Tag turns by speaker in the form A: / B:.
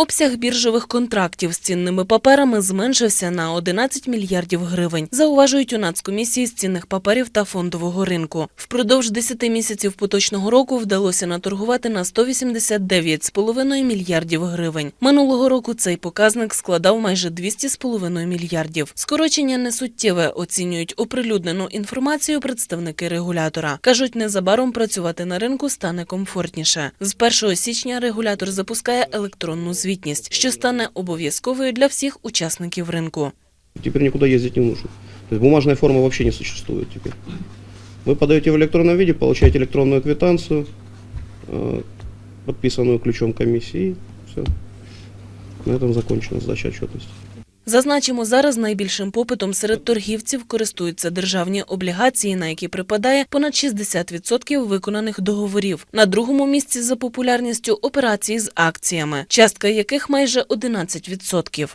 A: Обсяг біржових контрактів з цінними паперами зменшився на 11 мільярдів гривень, зауважують у Нацкомісії з цінних паперів та фондового ринку. Впродовж 10 місяців поточного року вдалося наторгувати на 189,5 мільярдів гривень. Минулого року цей показник складав майже 200,5 мільярдів. Скорочення несуттєве оцінюють оприлюднену інформацію представники регулятора. Кажуть, незабаром працювати на ринку стане комфортніше. З 1 січня регулятор запускає електронну звітність, що стане обов'язковою для всіх учасників ринку.
B: Теперь никуда ездить не нужно. То есть бумажная форма вообще не существует теперь. Вы подаете в электронном виде, получаете электронную квитанцию, э, подписанную ключом комиссии, и все. На этом закончена сдача отчетности.
A: Зазначимо, зараз найбільшим попитом серед торгівців користуються державні облігації, на які припадає понад 60% виконаних договорів. На другому місці за популярністю операції з акціями, частка яких майже 11%.